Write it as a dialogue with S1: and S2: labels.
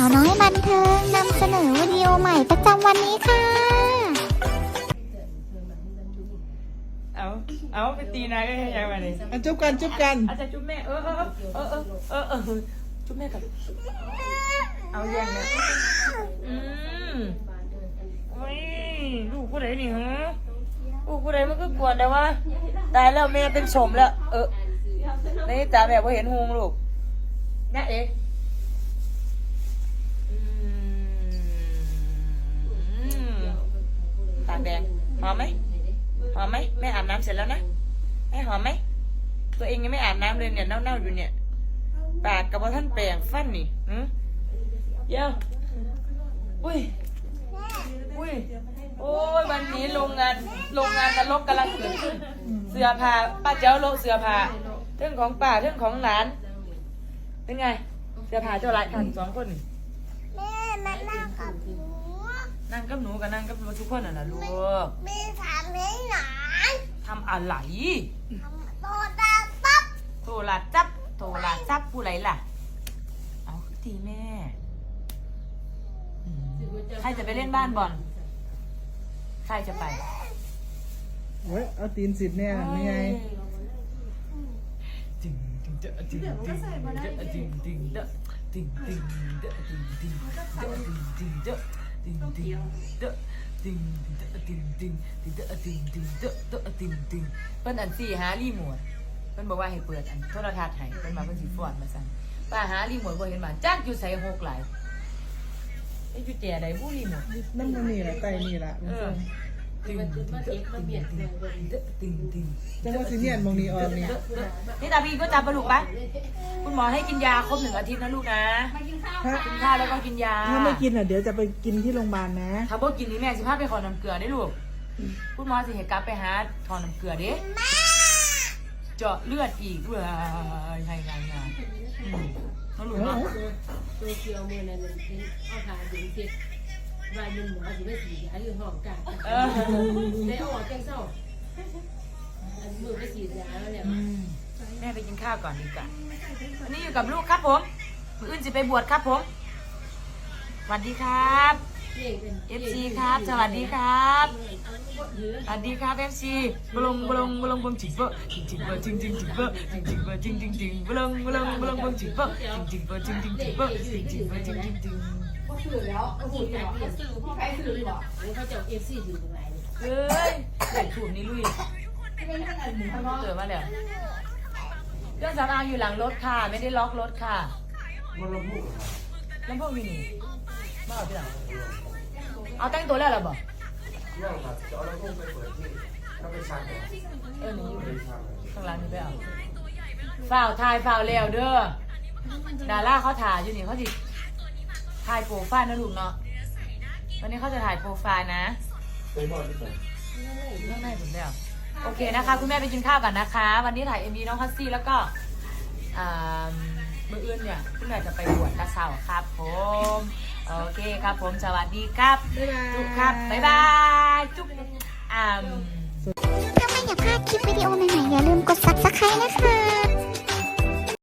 S1: าวน้อยบันเทิงนำเสนอวิดีโอใหม่ประจำวันนี้ค่ะ
S2: เอา เอาไปตีนายก็ยังไงนี่
S3: อะจุ๊บกันจุ๊บกัน
S2: อาจจะจุ๊บแม่เออเออเออเออเออเออเออจุ๊บแม่กับเอาแย่งเนี่ยอืมโอ้ยลูกผู้ใดนี่ฮะลูกผู้ใดมันก็กวนแต่ว่าตายแล้วแม่เป็นสมแล้ว เออในตาแม่พอเห็นหงลูกนะเอ๊ะอืมปากแดงหอมไหมหอมไหมแม่อาบน้ำเสร็จแล้วนะแม่หอมไหมตัวเองยังไม่อาบน้ำเลยเนี่ยเน่าๆอยู่เนี่ยปากกับว่าท่านแปลงฟันนี่หืมเดี๋ยวอุ้ยอุ้ยโอ้ยวันนี้โรงงานโรงงานนรกกำลังเกิดขึ้นเสือผ้าป้าเจ้าโลเสือผ้าเรื่องของป้าเรื่องของหลาน เป็นไง เสือผ้าเจ้าหลานกันสองคน
S1: แม่มานั่งกับ
S2: กับหนูกับนั่งกับทุกคนน่ะนะลูก
S1: แม่ถามให้หน่อย
S2: ทำอะไร
S1: ทำโตตาปั๊บ
S2: โทรลาจับโทรลาจับผู้ไรล่ะ เอาทีแม่ ใครจะไปเล่นบ้านบอล ใครจะไป
S3: โอ้ยเอาตีนสิบเนี่ยนี่ไง
S2: จึงจึงเจอจึงจึงเจอจึงจึงเจอจึงจึงเจอจึงจึงเจอจึงจึงเจอ จึงจึงเจอะติงเจอจึงจึงจึงเจอจึงจึงเจอะเจอจึงจึงเพิ่นอันสี่หารีโมทเพิ่นบอกว่าให้เปิดอันโทรทัศน์ให้เพิ่นมาเพิ่นสิฟ้อนมาสั่นป้าหารีโมทบ่เห็นมาจักอยู่ใส่หกหลายไอ้จุแจใดผู้รีโมท
S3: นั่นมันนี่แหละไตนี่แหละ
S2: เออ ตึงตึงตึงตึงตึงตึง
S3: จังว่าสิเนียนมองนีออนเนี่ย
S2: นี่ตาพี่ก็จับปลาลูกปะคุณหมอให้กินยาครบหนึ่งอาทิตย์นะลูกนะ
S3: ถ้า
S2: กินข้าวแล้วก็กินยา
S3: ถ้าไม่กินอะเดี๋ยวจะไปกินที่โรงพยาบาลนะ
S2: ถ้าบ่กินนี่แม่สิพาไปขอน้ำเกลือได้ลูกคุณหมอสิให้กลับไปหาถอนน้ำเกลือเด้เจาะเลือดอีกเว้ยให้งานงานน้องลูกเนาะ
S4: ตัวเกียวมือนั่นเป็นเอาขาดึงเจ็บ วายมันหมอสิไม่สียาอยู่ห้องกลาง
S2: เออ
S4: ได้อาอกแกงเศร้าอันมือไม่สียาแล้วเนี่ย
S2: แม่ไปกินข้าวก่อนดีกว่าวันนี้อยู่กับลูกครับผมมืออื่นจะไปบวชครับผมสวัสดีครับ FC ครับ สวัสดีครับสวัสดีครับ FC บลงบลงบลงบลงจิงเบอจิงจิงเบอจิงจิงจิงเบอจิงจิงเบอจิงจิงจิงบลงบลงบลงบลงจิงเบอจิงจิงเบอจิงจิงจิงเบอจิงจิงเบอจิงจิงจิง
S4: สีขาวซื้อพ่อใครซื้อหรอเขาจะเอฟซีอยู่ตรงไหน
S2: เอ้ยเด็กถูกนี่ลุยเจอมาแล้วเครื่องสำอางอยู่หลังรถค่ะ ไม่ได้ล็อกรถค่ะลำโพงอยู่นี่มาเอาที่หลังเอาแต่งตัวแล้วเหรอบอก
S5: ยังครับจะเอาลำโพงไปเปิดที่ถ้าไปชาร์จเนี่ย
S2: เออหนี่อยู่
S5: ไปชาร์จ
S2: ข้างหล่างนี่ไปเอาฝ่าวทายฝ่าวแล้วเด้อดาราเขาถ่ายอยู่นี่เขาสิ ถ่ายโปรไฟล์นะลูกเนาะวันนี้เขาจะถ่ายโปรไฟล์นะ
S5: ไปบอลที่ไหน
S2: ข้างในผมแล้วโอเคนะคะ คุณแม่ไปกินข้าวกันนะคะ วันนี้ถ่ายเอ็มวีน้องฮัสซี่แล้วก็อ่ามืออื่นเนี่ยคุณแม่จะไปบวชกระเสาครับผมโอเคครับผมสวัสดีครับ
S3: บ๊ายบาย
S2: จุ๊บครับบ๊ายบายจุ๊บอ่า
S1: ถ้าไม่อยากพลาดคลิปวิดีโอใหม่